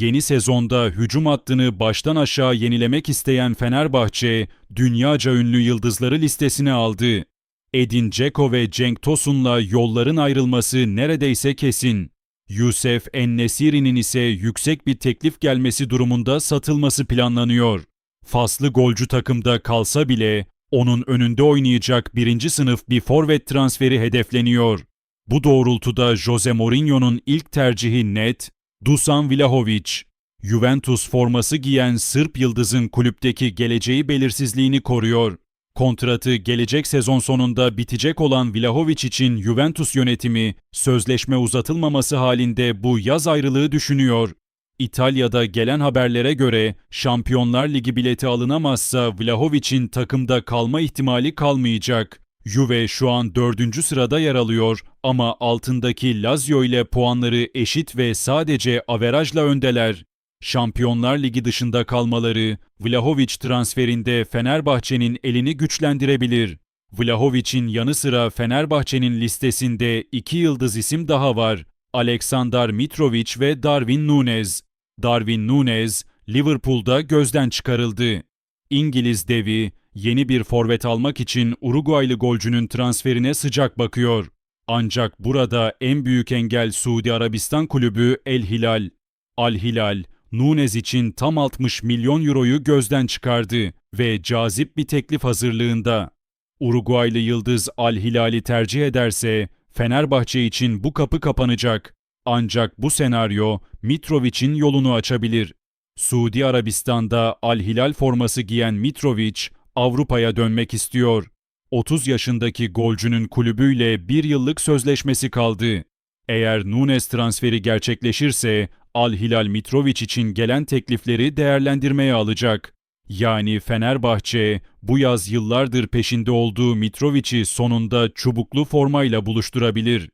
Yeni sezonda hücum hattını baştan aşağı yenilemek isteyen Fenerbahçe, dünyaca ünlü yıldızları listesine aldı. Edin Dzeko ve Cenk Tosun'la yolların ayrılması neredeyse kesin. Yusuf Ennesiri'nin ise yüksek bir teklif gelmesi durumunda satılması planlanıyor. Faslı golcü takımda kalsa bile onun önünde oynayacak birinci sınıf bir forvet transferi hedefleniyor. Bu doğrultuda Jose Mourinho'nun ilk tercihi net, Dusan Vlahovic. Juventus forması giyen Sırp yıldızın kulüpteki geleceği belirsizliğini koruyor. Kontratı gelecek sezon sonunda bitecek olan Vlahovic için Juventus yönetimi sözleşme uzatılmaması halinde bu yaz ayrılığı düşünüyor. İtalya'da gelen haberlere göre Şampiyonlar Ligi bileti alınamazsa Vlahovic'in takımda kalma ihtimali kalmayacak. Juve şu an dördüncü sırada yer alıyor ama altındaki Lazio ile puanları eşit ve sadece averajla öndeler. Şampiyonlar Ligi dışında kalmaları Vlahovic transferinde Fenerbahçe'nin elini güçlendirebilir. Vlahovic'in yanı sıra Fenerbahçe'nin listesinde iki yıldız isim daha var. Aleksandar Mitrovic ve Darwin Nunez. Darwin Nunez, Liverpool'da gözden çıkarıldı. İngiliz devi, yeni bir forvet almak için Uruguaylı golcünün transferine sıcak bakıyor. Ancak burada en büyük engel Suudi Arabistan kulübü El Hilal. Al Hilal, Nunez için tam 60 milyon euroyu gözden çıkardı ve cazip bir teklif hazırlığında. Uruguaylı yıldız Al Hilal'i tercih ederse Fenerbahçe için bu kapı kapanacak. Ancak bu senaryo Mitrovic'in yolunu açabilir. Suudi Arabistan'da Al Hilal forması giyen Mitrovic Avrupa'ya dönmek istiyor. 30 yaşındaki golcünün kulübüyle bir yıllık sözleşmesi kaldı. Eğer Nunes transferi gerçekleşirse Al Hilal Mitrovic için gelen teklifleri değerlendirmeye alacak. Yani Fenerbahçe bu yaz yıllardır peşinde olduğu Mitrovic'i sonunda çubuklu formayla buluşturabilir.